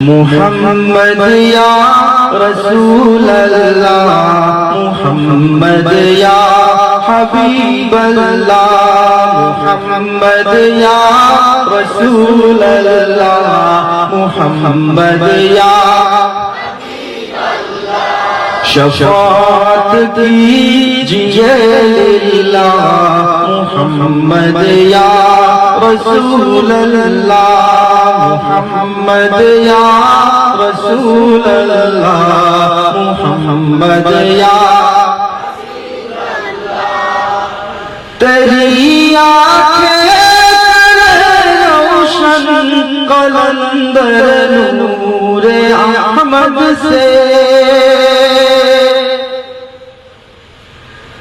محمد یا رسول اللہ، محمد یا حبیب اللہ، محمد یا رسول اللہ، محمد یا شفاعت کی کیجیے للہ، محمد یا رسول اللہ محمد یا رسول اللہ محمد یا تیری آنکھیں روشن قلندر نور احمد سے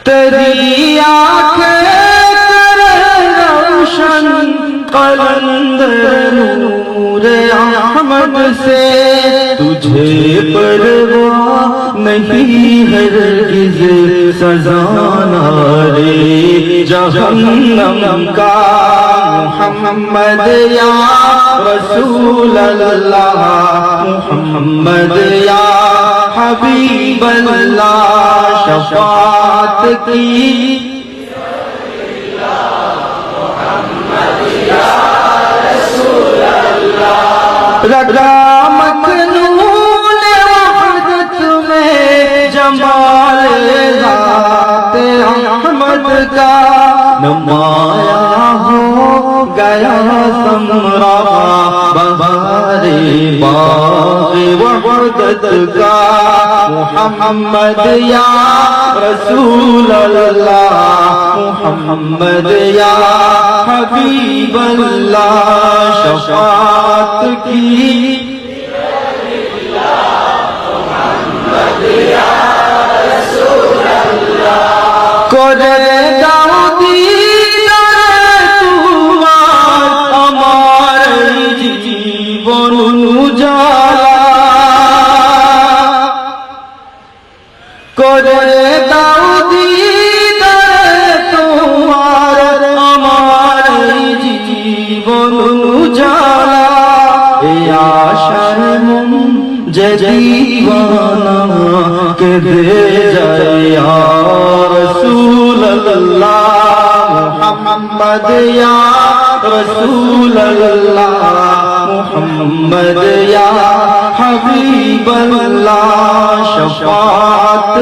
تیری آنکھیں قلندر نور احمد سے تجھے پرواہ نہیں ہرگز سزا نارے جہنم کا محمد یا رسول اللہ محمد یا حبیب اللہ شفاعت کی رگا مکنون وحدت میں جمال ذات احمد کا نمایا ہو گیا سمرا بہار باغ وحدت کا محمد یا رسول اللہ محمد یا حبیب اللہ شفاعت کی করে দাও তোমার আমার জীবন উজালা এ আশায় মন যে জীবনা কে দে যায় رسول اللہ محمد یا رسول اللہ محمد یا حبیب اللہ شفاعت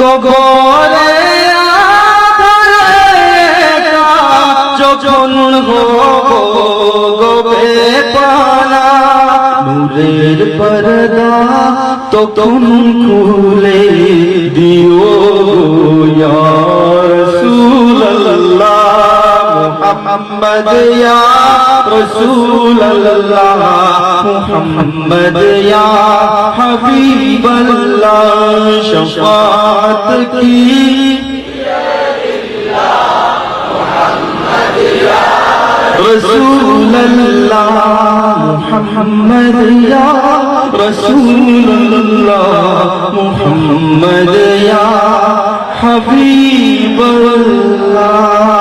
কবরে আধারে যখন গোবে পানা নূরের পরদা তখন খুলে দিও ইয়ার সুর। محمد یا رسول اللہ، محمد یا حبیب اللہ، شفاعت کی۔ رسول اللہ، محمد یا رسول اللہ، محمد یا حبیب اللہ۔